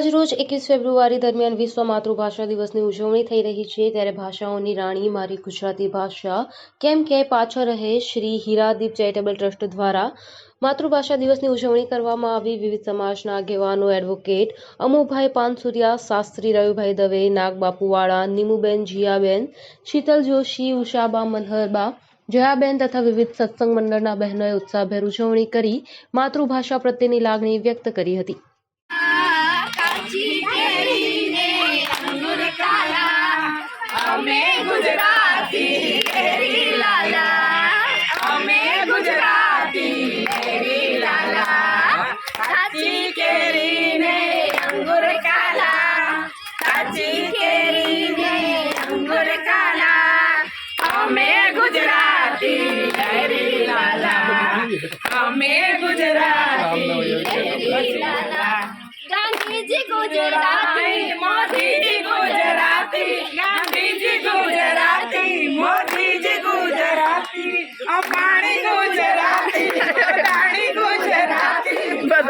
આજરોજ એકવીસ ફેબ્રુઆરી દરમિયાન વિશ્વ માતૃભાષા દિવસની ઉજવણી થઈ રહી છે ત્યારે ભાષાઓની રાણી મારી ગુજરાતી ભાષા કેમ કે પાછળ રહે શ્રી હીરાદીપ ચેરિટેબલ ટ્રસ્ટ દ્વારા. માતૃભાષા દિવસની ઉજવણી કરવામાં આવી વિવિધ સમાજના આગેવાનો, એડવોકેટ અમુભાઈ પાનસુરિયા, શાસ્ત્રી રવિભાઈ દવે, નાગબાપુવાળા, નીમુબેન જીયાબેન, શીતલ જોશી, ઉષાબા મનહરબા, જયાબેન તથા વિવિધ સત્સંગ મંડળના બહેનોએ ઉત્સાહભેર ઉજવણી કરી માતૃભાષા પ્રત્યેની લાગણી વ્યક્ત કરી હતી. અમે ગુજરાતી કેરી લાલા. અમે ગુજરાતી કેરી લાલા. કાચી કેરીને અંગુર કાલા. કાચી કેરીને અંગુર કાલા. અમે ગુજરાતી કેરી લાલા. અમે ગુજરાતી કેરી લાલા. ગાંધીજી ગુજરાતી. મોદીજી ગુજરાતી ગાંધીજી ગુજરાતી મોદીજી ગુજરાતી અંબાણી ગુજરાતી અદાણી ગુજરાતી બધા ગુજરાતીના નામ બોલ કેરી લાલા કાચી કેરીને અંગુર કાલા કાચી કેરીને અંગુર કાલા અમે ગુજરાતી કેરી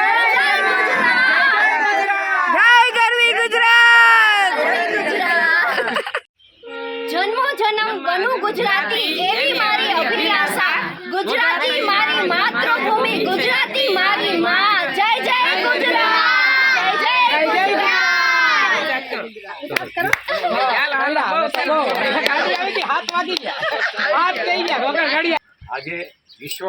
આજે વિશ્વ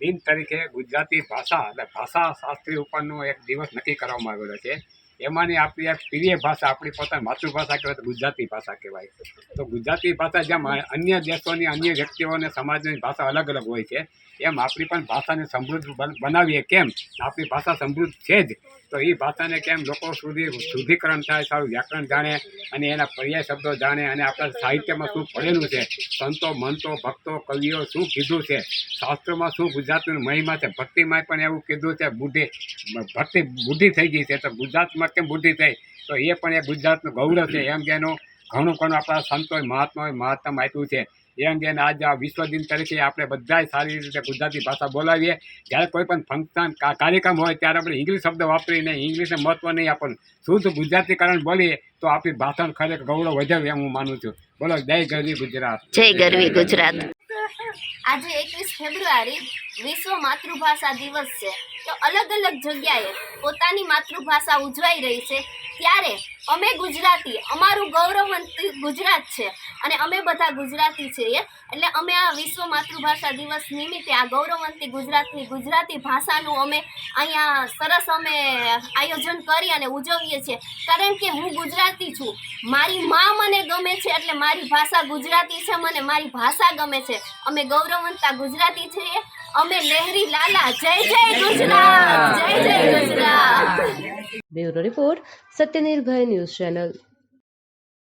દિન તરીકે ગુજરાતી ભાષા એટલે ભાષા શાસ્ત્રી ઉપરનો એક દિવસ નક્કી કરવામાં આવેલો છે. એમાંની આપણી એક પ્રિય ભાષા, આપણી પોતાની માતૃભાષા કહેવાય તો ગુજરાતી ભાષા કહેવાય. તો ગુજરાતી ભાષા જેમ અન્ય દેશોની અન્ય વ્યક્તિઓને સમાજની ભાષા અલગ અલગ હોય છે, એમ આપણી પણ ભાષાને સમૃદ્ધ બનાવીએ કેમ? આપણી ભાષા સમૃદ્ધ છે જ. તો એ ભાષાને કેમ લોકો સુધી શુદ્ધિકરણ થાય, સારું વ્યાકરણ જાણે અને એના પર્યાય શબ્દો જાણે અને આપણા સાહિત્યમાં શું પડેલું છે, સંતો, મંતો, ભક્તો, કવિઓ શું કીધું છે? શાસ્ત્રોમાં શું ગુજરાતીનું મહિમા છે? ભક્તિમાં પણ એવું કીધું છે બુદ્ધિ ભક્તિ બુદ્ધિ થઈ ગઈ છે, તો ગુજરાતમાં કેમ બુદ્ધિ થઈ? તો એ પણ એ ગુજરાતનું ગૌરવ છે. એમ કે એનું ઘણું ઘણું આપણા સંતોએ મહાત્માઓએ મહત્તમ આપ્યું છે. એ અંગેને આજ આ વિશ્વ દિન તરીકે આપણે બધાય સારી રીતે ગુજરાતી ભાષા બોલાવીએ. જ્યારે કોઈ પણ ફંક્શન કાર્યક્રમ હોય ત્યારે આપણે ઇંગ્લિશ શબ્દ વાપરીને ઇંગ્લિશને મહત્ત્વ નહીં આપણને શુદ્ધ ગુજરાતીકરણ બોલીએ તો આપણી ભાષાનું ખરેખર ગૌરવ વધારે એમ હું માનું છું. બોલો જય ગરવી ગુજરાત. જય ગરવી ગુજરાત. આજે એકવીસ ફેબ્રુઆરી વિશ્વ માતૃભાષા દિવસ છે. તો અલગ અલગ જગ્યાએ પોતાની માતૃભાષા ઉજવાઈ રહી છે. ત્યારે અમે ગુજરાતી, અમારું ગૌરવવંત ગુજરાત છે અને અમે બધા ગુજરાતી છીએ. એટલે અમે આ વિશ્વ માતૃભાષા દિવસ નિમિત્તે આ ગૌરવવંતી ગુજરાતની ગુજરાતી ભાષાનું અમે અહીંયા સરસ અમે આયોજન કરી અને ઉજવીએ છીએ. કારણ કે હું ગુજરાતી છું. મારી મા મને ગમે છે એટલે મારી ભાષા ગુજરાતી છે, મને મારી ભાષા ગમે છે. અમે ગૌરવવંતા ગુજરાતી છીએ. અમે લહેરી લાલા, જય જય ગુજરાત, જય જય Gujarat. Bureau report Satyanirbhay news channel